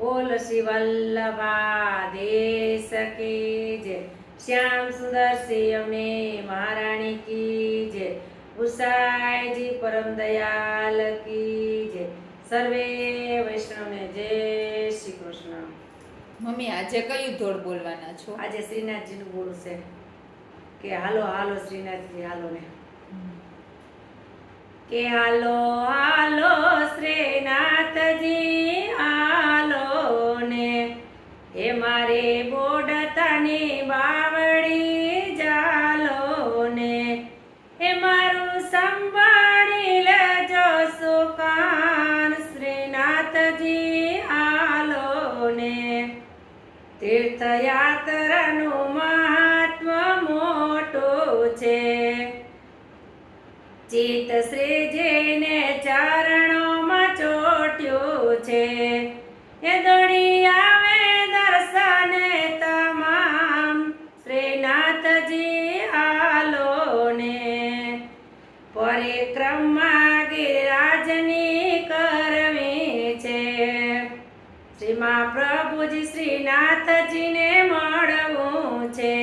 બોલ શ્રી વલ્લભાદેશ કી જય. શ્યામ સુંદર શ્રી મહારાણી કી જય. ઉષાયજી પરમ દયાલ કી જય. સર્વે વૈષ્ણવને જય શ્રી કૃષ્ણ. મમ્મી આજે કયું ધોળ બોલવાના છો? આજે શ્રીનાથજીનું બોલું છે. કે હાલો હાલો શ્રીનાથજી હાલો ને. કે હાલો હાલો ચિત શ્રીજીને ચરણોમાં ચોટ્યું છે. એ દોડી આવે દર્શને તમામ શ્રીનાથજી હાલો ને પરિક્રમા ગિરાજની કરવી છે. શ્રીમાં પ્રભુજી શ્રીનાથજીને મળવું છે.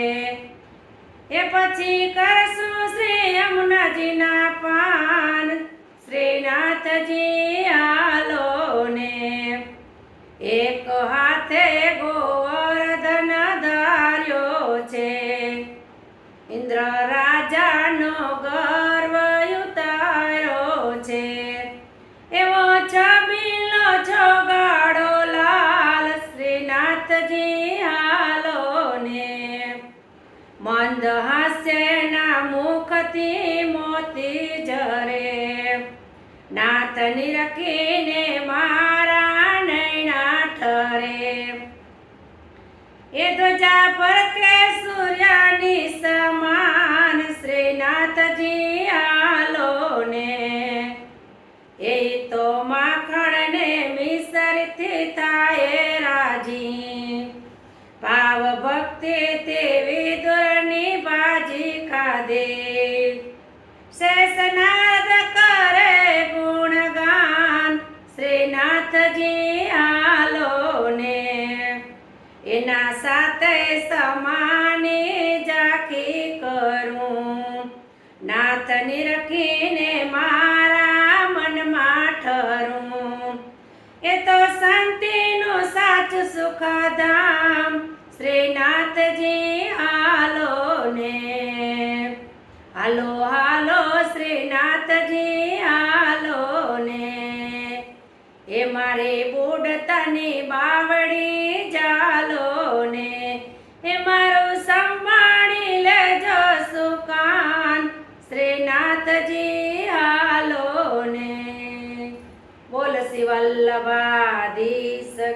એ પછી કરશું શ્રી યમુનાજીના પાન. શ્રીનાથજી હાલો ને એક હાથે ગોવર્ધન ધાર્યો છે. ઇન્દ્ર રાજાનો ગર્વ ઉતાર્યો છે. એવો છબીલો છોગાડો લાલ. શ્રીનાથજી હાસ્યના મુખથી મોતી જરે. નાતની રખીને મારા નૈણા ઠરે. એ ધ્વજા પર કે બાજી શેષનાદ કરે ગુણગાન, શ્રીનાથજી હાલો ને એના સાથે સમાને જાખી કરું. નાથ નિરખીને મારા મનમાં ઠરું. એ તો શાંતિનું સાચું સુખધામ શ્રીનાથજી હાલો હાલો શ્રીનાથજી હાલો ને. એ મારે બોડતાની બાવડી જાલો ને. એ મારું સંભાળી લેજો સુકાન. શ્રીનાથજી હાલો ને. બોલ શિવલ્લભા, દી જય